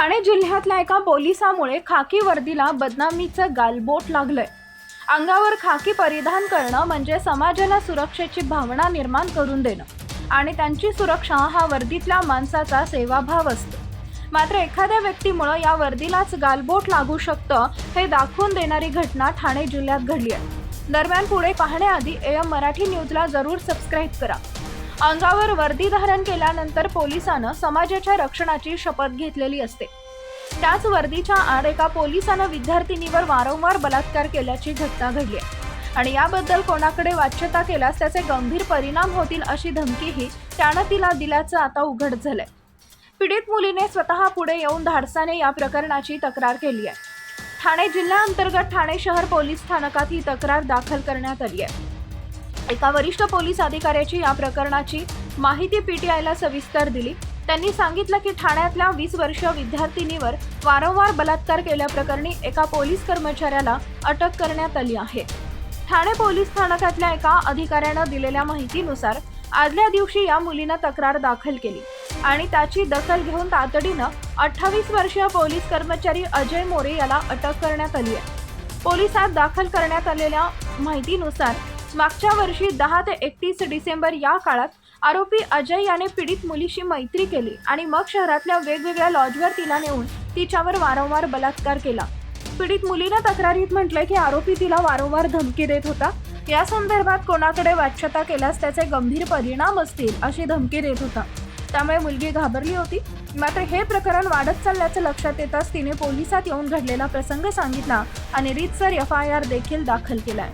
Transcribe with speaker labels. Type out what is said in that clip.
Speaker 1: ठाणे जिल्ह्यातल्या एका पोलिसामुळे खाकी वर्दीला बदनामीचं गालबोट लागलंय. अंगावर खाकी परिधान करणं म्हणजे समाजाला सुरक्षेची भावना निर्माण करून देणं. आणि त्यांची सुरक्षा हा वर्दीतल्या माणसाचा सेवाभाव असतो. मात्र एखाद्या व्यक्तीमुळं या वर्दीलाच गालबोट लागू शकतं हे दाखवून देणारी घटना ठाणे जिल्ह्यात घडली आहे. दरम्यान पुढे पाहण्याआधी एम मराठी न्यूजला जरूर सबस्क्राईब करा. अंगावर वर्दी धारण केल्यानंतर पोलिसानं समाजाच्या रक्षणाची शपथ घेतलेली असते. त्याच वर्दीच्या आड एका पोलिसानं विद्यार्थिनीवर वारंवार बलात्कार केल्याची घटना घडली आहे. आणि याबद्दल कोणाकडे वाच्यता केल्यास त्याचे गंभीर परिणाम होतील अशी धमकीही त्यानं तिला दिल्याचं आता उघड झालंय. पीडित मुलीने स्वतः पुढे येऊन धाडसाने या प्रकरणाची तक्रार केली आहे. ठाणे जिल्ह्याअंतर्गत ठाणे शहर पोलीस स्थानकात ही तक्रार दाखल करण्यात आली आहे. एका वरिष्ठ पोलीस अधिकाऱ्याची या प्रकरणाची माहिती पीटीआयला सविस्तर दिली. त्यांनी सांगितलं की ठाण्यातल्या वीस वर्षीय विद्यार्थिनीवर वारंवार बलात्कार केल्याप्रकरणी एका पोलीस कर्मचाऱ्याला अटक करण्यात आली आहे. ठाणे पोलीस स्थानकातल्या एका अधिकाऱ्यानं दिलेल्या माहितीनुसार आदल्या दिवशी या मुलीनं तक्रार दाखल केली आणि त्याची दखल घेऊन तातडीनं अठ्ठावीस वर्षीय पोलीस कर्मचारी अजय मोरे याला अटक करण्यात आली आहे. पोलिसात दाखल करण्यात आलेल्या माहितीनुसार मागच्या वर्षी दहा ते एकतीस डिसेंबर या काळात आरोपी अजय याने पीडित मुलीशी मैत्री केली आणि मग शहरातल्या वेगवेगळ्या लॉजवर तिला नेऊन तिच्यावर वारंवार बलात्कार केला. पीडित मुलीनं तक्रारीत म्हटलंय की आरोपी तिला वारंवार धमकी देत होता. या संदर्भात कोणाकडे वाच्यता केल्यास त्याचे गंभीर परिणाम असतील अशी धमकी देत होता. त्यामुळे मुलगी घाबरली होती. मात्र हे प्रकरण वाढत चालल्याचं लक्षात येताच तिने पोलिसात येऊन घडलेला प्रसंग सांगितला आणि रीतसर एफ आय आर देखील दाखल केलाय.